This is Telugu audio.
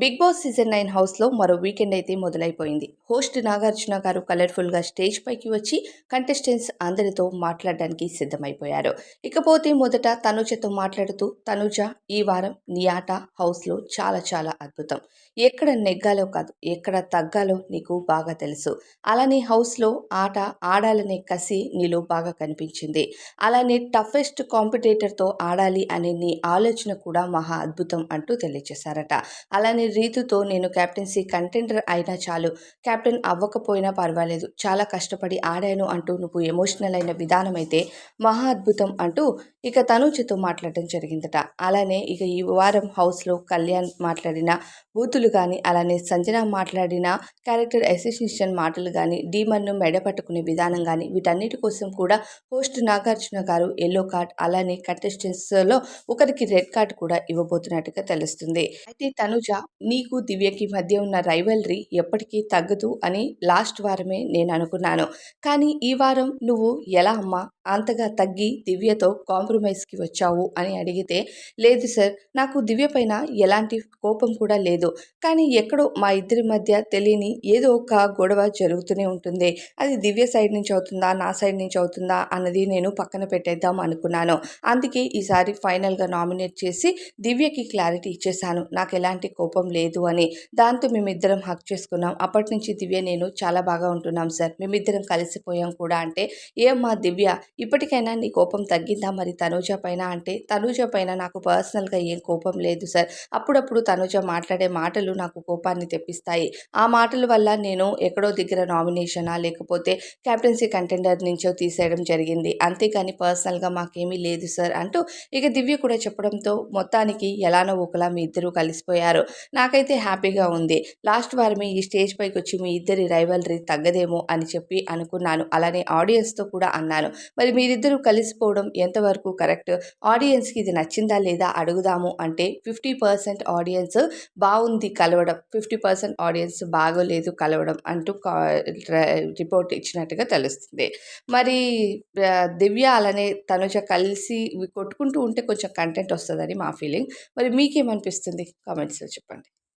బిగ్ బాస్ సీజన్ నైన్ హౌస్లో మరో వీకెండ్ అయితే మొదలైపోయింది. హోస్ట్ నాగార్జున గారు కలర్ఫుల్గా స్టేజ్ పైకి వచ్చి కంటెస్టెంట్స్ అందరితో మాట్లాడడానికి సిద్ధమైపోయారు. ఇకపోతే మొదట తనుజతో మాట్లాడుతూ తనుజ ఈ వారం నీ ఆట హౌస్లో చాలా చాలా అద్భుతం. ఎక్కడ నెగ్గాలో కాదు ఎక్కడ తగ్గాలో నీకు బాగా తెలుసు. అలానే హౌస్లో ఆట ఆడాలనే కసి నీలో బాగా కనిపించింది. అలానే టఫెస్ట్ కాంపిటేటర్తో ఆడాలి అనే నీ ఆలోచన కూడా మహా అద్భుతం అంటూ తెలియజేశారట. అలానే రీతుతో నేను కెప్టెన్సీ కంటెండర్ అయినా చాలు. కెప్టెన్ అవ్వకపోయినా పర్వాలేదు. చాలా కష్టపడి ఆడాను అంటూ నువ్వు ఎమోషనల్ అయిన విధానం అయితే మహా అద్భుతం అంటూ ఇక తనూజతో మాట్లాడడం జరిగిందట. అలానే ఇక ఈ వారం హౌస్లో కళ్యాణ్ మాట్లాడిన బూతులు కానీ అలానే సంజన మాట్లాడిన క్యారెక్టర్ అసోసియేషన్ మాటలు కానీ డీమన్ను మెడ పట్టుకునే విధానం కానీ వీటన్నిటి కోసం కూడా హోస్ట్ నాగార్జున గారు ఎల్లో కార్డ్ అలానే కంటెస్టెంట్స్లో ఒకరికి రెడ్ కార్డ్ కూడా ఇవ్వబోతున్నట్టుగా తెలుస్తుంది. అయితే తనుజ నీకు దివ్యకి మధ్య ఉన్న రైవల్రీ ఎప్పటికీ తగ్గదు అని లాస్ట్ వారమే నేను అనుకున్నాను. కానీ ఈ వారం నువ్వు ఎలా అమ్మా? అంతగా తగ్గి దివ్యతో కాంప్రమైజ్కి వచ్చావు అని అడిగితే లేదు సార్ నాకు దివ్య పైన ఎలాంటి కోపం కూడా లేదు. కానీ ఎక్కడో మా ఇద్దరి మధ్య తెలియని ఏదో ఒక గొడవ జరుగుతూనే ఉంటుంది. అది దివ్య సైడ్ నుంచి అవుతుందా నా సైడ్ నుంచి అవుతుందా అన్నది నేను పక్కన పెట్టేద్దాం అనుకున్నాను. అందుకే ఈసారి ఫైనల్గా నామినేట్ చేసి దివ్యకి క్లారిటీ ఇచ్చేసాను నాకు ఎలాంటి కోపం లేదు అని. దాంతో మేమిద్దరం హక్ చేసుకున్నాం. అప్పటి నుంచి దివ్య నేను చాలా బాగా ఉంటున్నాం సార్. మేమిద్దరం కలిసిపోయాం కూడా అంటే ఏమ్మా దివ్య ఇప్పటికైనా నీ కోపం తగ్గిందా మరి తనూజ పైన అంటే తనూజ పైన నాకు పర్సనల్గా ఏం కోపం లేదు సార్. అప్పుడప్పుడు తనూజ మాట్లాడే మాటలు నాకు కోపాన్ని తెప్పిస్తాయి. ఆ మాటల వల్ల నేను ఎక్కడో దగ్గర నామినేషనా లేకపోతే క్యాప్టెన్సీ కంటెండర్ నుంచో తీసేయడం జరిగింది. అంతేకాని పర్సనల్గా మాకేమీ లేదు సార్ అంటూ ఇక దివ్య కూడా చెప్పడంతో మొత్తానికి ఎలానో ఒకలా మీ ఇద్దరు కలిసిపోయారు. నాకైతే హ్యాపీగా ఉంది. లాస్ట్ వారమే ఈ స్టేజ్ పైకి వచ్చి మీ ఇద్దరి రైవల్రీ తగ్గదేమో అని చెప్పి అనుకున్నాను. అలానే ఆడియన్స్తో కూడా అన్నాను. మరి మీరిద్దరూ కలిసిపోవడం ఎంతవరకు కరెక్ట్. ఆడియన్స్కి ఇది నచ్చిందా లేదా అడుగుదాము అంటే ఫిఫ్టీ పర్సెంట్ ఆడియన్స్ బాగుంది కలవడం ఫిఫ్టీ పర్సెంట్ ఆడియన్స్ బాగోలేదు కలవడం అంటూ రిపోర్ట్ ఇచ్చినట్టుగా తెలుస్తుంది. మరి దివ్య అలానే తనుజ కలిసి కొట్టుకుంటూ ఉంటే కొంచెం కంటెంట్ వస్తుందని మా ఫీలింగ్. మరి మీకేమనిపిస్తుంది? కామెంట్స్లో చెప్పండి.